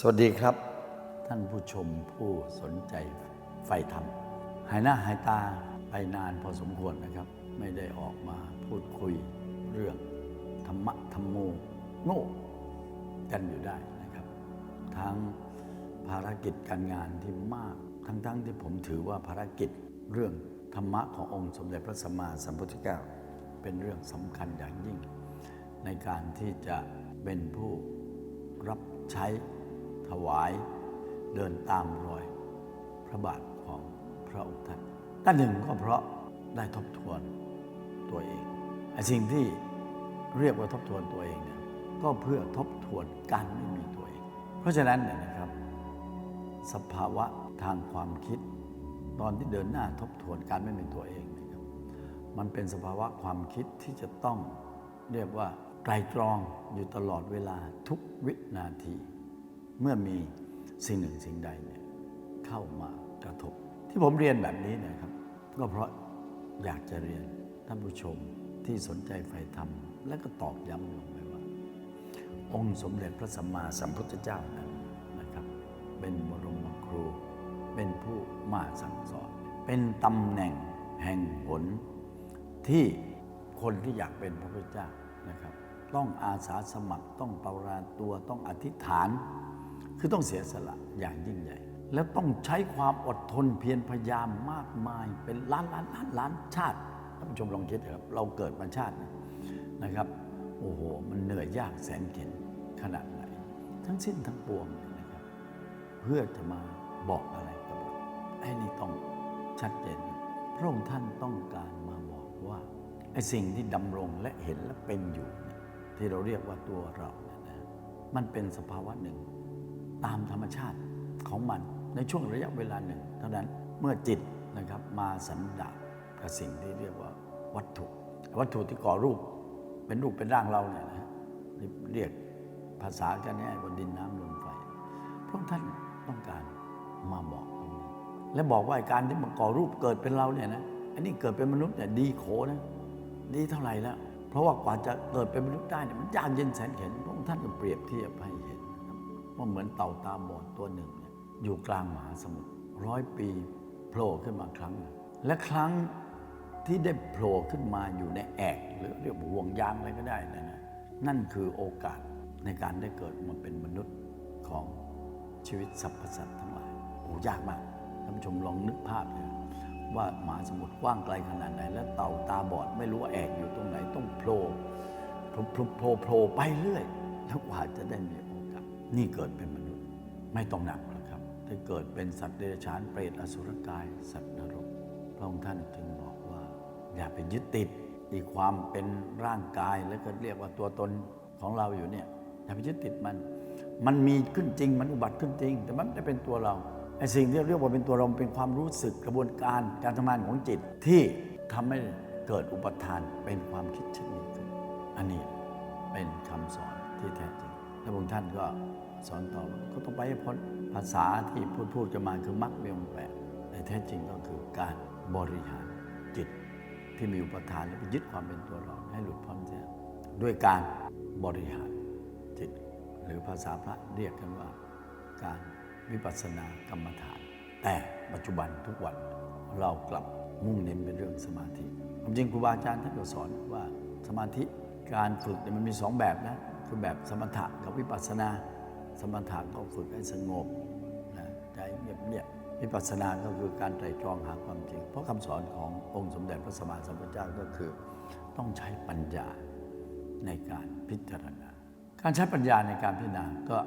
สวัสดีครับ ท่านผู้ชมผู้สนใจไฟธรรม หายหน้าหายตาไปนานพอสมควรนะครับ ไม่ได้ออกมาพูดคุยเรื่องธรรมะธรรมโมโง่กันอยู่ได้นะครับ ทั้งภารกิจการงานที่มาก ทั้งๆทที่ผมถือว่าภารกิจเรื่องธรรมะขององค์สมเด็จพระสัมมาสัมพุทธเจ้าเป็นเรื่องสำคัญอย่างยิ่ง ในการที่จะเป็นผู้รับใช้ ถวายเดินตามรอยพระบาทของพระองค์ท่านด้านหนึ่งก็เพราะได้ทบทวนตัวเองไอ้สิ่งที่เรียกว่าทบทวนตัวเองเนี่ยก็เพื่อทบทวนการไม่มีตัวเอง เพราะฉะนั้นเนี่ยนะครับ สภาวะทางความคิด ตอนที่เดินหน้าทบทวนการไม่เป็นตัวเองนะครับ มันเป็นสภาวะความคิดที่จะต้องเรียกว่าไตรตรองอยู่ตลอดเวลาทุกวินาที เมื่อมีสิ่งหนึ่งสิ่งใดเนี่ยเข้ามากระทบ ที่ผมเรียนแบบนี้เนะครับ ก็เพราะอยากจะเรียนท่านผู้ชมที่สนใจใฝ่ธรรม และก็ตอกย้ำลงไปว่า องค์สมเด็จพระสัมมาสัมพุทธเจ้านั้นนะครับ เป็นบรมครู เป็นผู้มาสั่งสอน เป็นตำแหน่งแห่งผลที่คนที่อยากเป็นพระพุทธเจ้านะครับ ต้องอาสาสมัครต้องปราตัวต้องอธิษฐาน คือต้องเสียสละอย่างยิ่งใหญ่ แล้วต้องใช้ความอดทนเพียรพยายามมากมายเป็นล้านล้านล้านล้านชาติท่านผู้ชมลองคิดเถอะครับเราเกิดมาชาตินะครับโอ้โหมันเหนื่อยยากแสนเข็ญขนาดไหน ทั้งสิ้นทั้งปวงเนี่ยนะครับ เพื่อจะมาบอกอะไรกับเราไอ้นี่ต้องชัดเจนพระองค์ท่านต้องการมาบอกว่าไอ้สิ่งที่ดำรงและเห็นและเป็นอยู่ ที่เราเรียกว่าตัวเรานะมันเป็นสภาวะหนึ่ง ตามธรรมชาติของมันในช่วงระยะเวลาหนึ่ง เท่านั้นเมื่อจิตนะครับมาสันดาปกับสิ่งที่เรียกว่าวัตถุ วัตถุที่ก่อรูปเป็นรูปเป็นร่างเราเนี่ยนะเรียกภาษากันง่ายว่าดินน้ำลมไฟพระองค์ท่านต้องการมาบอกตรงนี้และบอกว่าการที่มาก่อรูปเกิดเป็นเราเนี่ยนะอันนี้เกิดเป็นมนุษย์เนี่ยดีโขนะดีเท่าไหร่แล้ว เพราะว่ากว่าจะเกิดเป็นมนุษย์ได้เนี่ยมันยากเย็นแสนเข็ญพระองค์ท่านก็เปรียบเทียบให้ ว่าเหมือนเต่าตาบอดตัวหนึ่งเนี่ยอยู่กลางมหาสมุทรร้อยปีโผล่ขึ้นมาครั้งหนึ่งและครั้งที่ได้โผล่ขึ้นมาอยู่ในแอกหรือเรียกว่าห่วงยางอะไรก็ได้นะนะนั่นคือโอกาสในการได้เกิดมาเป็นมนุษย์ของชีวิตสรรพสัตว์ทั้งหลายโอ้ยากมากท่านผู้ชมลองนึกภาพนะว่ามหาสมุทรกว้างไกลขนาดไหน แล้วเต่าตาบอดไม่รู้ว่าแอกอยู่ตรงไหนต้องโผล่โผล่โผล่ไปเรื่อยแล้วกว่าจะได้มี นี่เกิดเป็นมนุษย์ไม่ต้องหนักหรอกครับถ้าเกิดเป็นสัตว์เดรัจฉานเปรตอสุรกาย สัตว์นรกพระองค์ท่านจึงบอกว่า อย่าไปยึดติดอีความเป็นร่างกายแล้วก็เรียกว่าตัวตนของเราอยู่เนี่ยอย่าไปยึดติดมัน มันมีขึ้นจริง มันอุบัติขึ้นจริง แต่มันไม่ได้เป็นตัวเราไอ้สิ่งที่เรียกว่าเป็นตัวเราเป็นความรู้สึกกระบวนการการทำงานของจิตที่ทำให้เกิดอุปทานเป็นความคิดเช่นนี้ขึ้นอันนี้เป็นคำสอนที่แท้จริง พระองค์ท่านก็สอนต่อว่าก็ต้องไปให้พ้นภาษาที่พูดพูดกันมาคือมรรคมีองค์แปดแต่แท้จริงก็คือการบริหารจิตที่มีอุปทานและไปยึดความเป็นตัวเราให้หลุดพ้นเสียด้วยการบริหารจิต หรือภาษาพระเรียกกันว่า การวิปัสสนากรรมฐาน แต่ปัจจุบันทุกวันเรากลับมุ่งเน้นเป็นเรื่องสมาธิความจริงครูบาอาจารย์ท่านก็สอนว่าสมาธิการฝึกเนี่ยมันมีสองแบบนะ คือแบบสมถะกับวิปัสสนา สมถะก็ฝึกให้สงบนะใจเงียบๆวิปัสสนาก็คือการไตรตรองหาความจริง เพราะคำสอนขององค์สมเด็จพระสัมมาสัมพุทธเจ้าก็คือ ต้องใช้ปัญญาในการพิจารณา การใช้ปัญญาในการพิจารณาก็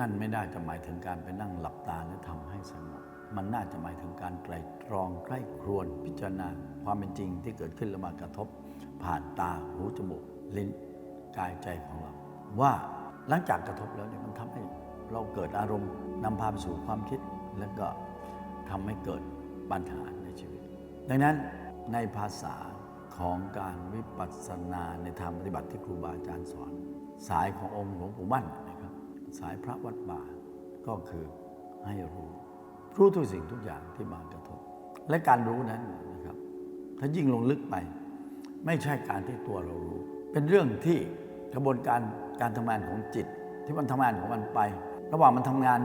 นั่นไม่น่าจะหมายถึงการไปนั่งหลับตาและทำให้สงบมันน่าจะหมายถึงการไตรตรองใกล้ครวนพิจารณา ความเป็นจริงที่เกิดขึ้นแล้วมากระทบ ผ่านตาหูจมูกลิ้นกายใจของเรา ว่าหลังจากกระทบแล้วเนี่ยมันทำให้เราเกิดอารมณ์นำพาไปสู่ความคิด แล้วก็ทำให้เกิดปัญหาในชีวิต ดังนั้นในภาษาของการวิปัสสนาในทางปฏิบัติที่ครูบาอาจารย์สอน สายขององค์หลวงปู่มั่นนะครับ สายพระวัดป่าก็คือให้รู้ รู้ทุกสิ่งทุกอย่างที่มากระทบ และการรู้นั้นนะครับ ถ้ายิ่งลงลึกไป ไม่ใช่การที่ตัวเรารู้ เป็นเรื่องที่ กระบวนการการทำงานของจิต ที่มันทำงานของมันไป ระหว่างมันทำงาน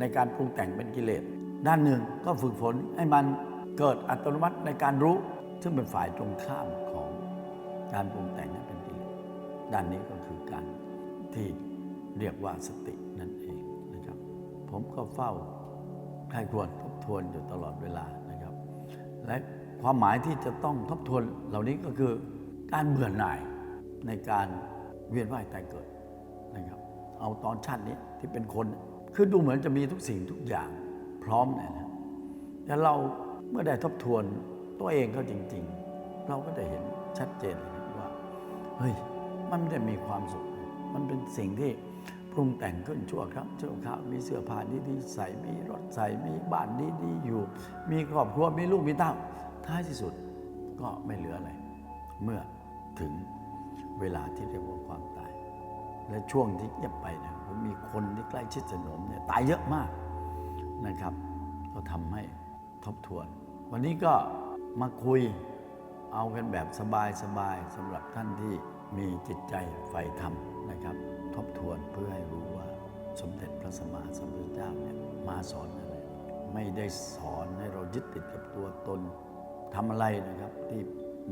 ในการปรุงแต่งเป็นกิเลส ด้านหนึ่งก็ฝึกฝนให้มันเกิดอัตโนมัติในการรู้ ซึ่งเป็นฝ่ายตรงข้ามของการปรุงแต่งให้นเป็นกิเลส ด้านนี้ก็คือการที่เรียกว่าสตินั่นเองนะครับ ผมก็เฝ้าใครควรทบทวนอยู่ตลอดเวลานะครับ และความหมายที่จะต้องทบทวนเหล่านี้ก็คือการเบื่อหน่ายในการ เวียนว่ายตายเกิดนะครับ เอาตอนชาตินี้ที่เป็นคน คือดูเหมือนจะมีทุกสิ่งทุกอย่างพร้อมเนี่ยนะแต่เราเมื่อได้ทบทวนตัวเองเขาจริง ๆ เราก็จะเห็นชัดเจนเลยว่าเฮ้ยมันไม่ได้มีความสุข มันเป็นสิ่งที่ปรุงแต่งขึ้นชั่วครับชั่วคราวมีเสื้อผ้าดีๆใส่มีรถใส่มีบ้านดีๆอยู่ มีครอบครัวมีลูกมีเต้าท้ายที่สุดก็ไม่เหลืออะไรเมื่อถึง เวลาที่เรียกว่าความตาย และช่วงที่เงียบไปเนี่ยผมมีคนที่ใกล้ชิดสนมเนี่ยตายเยอะมากนะครับ ก็ทำให้ทบทวน วันนี้ก็มาคุยเอากันแบบสบายสบายๆสำหรับท่านที่มีจิตใจใฝ่ธรรมนะครับ ทบทวนเพื่อให้รู้ว่าสมเด็จพระสัมมาสัมพุทธเจ้าเนี่ยมาสอนอะไร ไม่ได้สอนให้เรายึดติดกับตัวตนทำอะไรนะครับที่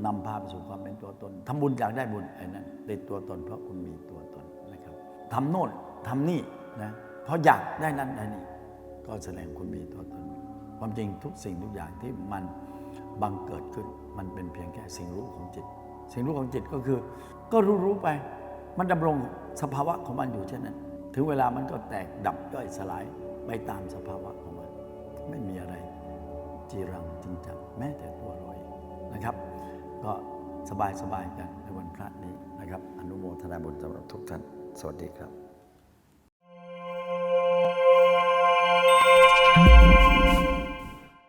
นำพาไปสู่ความเป็นตัวตนทำบุญอยากได้บุญไอ้นั่นติดตัวตน เพราะคุณมีตัวตนนะครับทำโน่นทำนี่นะเพราะอยากได้นั่นได้นี่ก็แสดงคุณมีตัวตน ความจริงทุกสิ่งทุกอย่างที่มันบังเกิดขึ้นมันเป็นเพียงแค่สิ่งรู้ของจิต สิ่งรู้ของจิตก็คือ ก็รู้รู้ไป มันดำรงสภาวะของมันอยู่เช่นนั้น ถึงเวลามันก็แตกดับย่อยสลายไปตามสภาวะของมัน ไม่มีอะไรจีรังจริงจังแม้แต่ตัวเรา บายๆกันในวันพระนี้นะครับ อนุโมทนาบุญสำหรับทุกท่าน สวัสดีครับ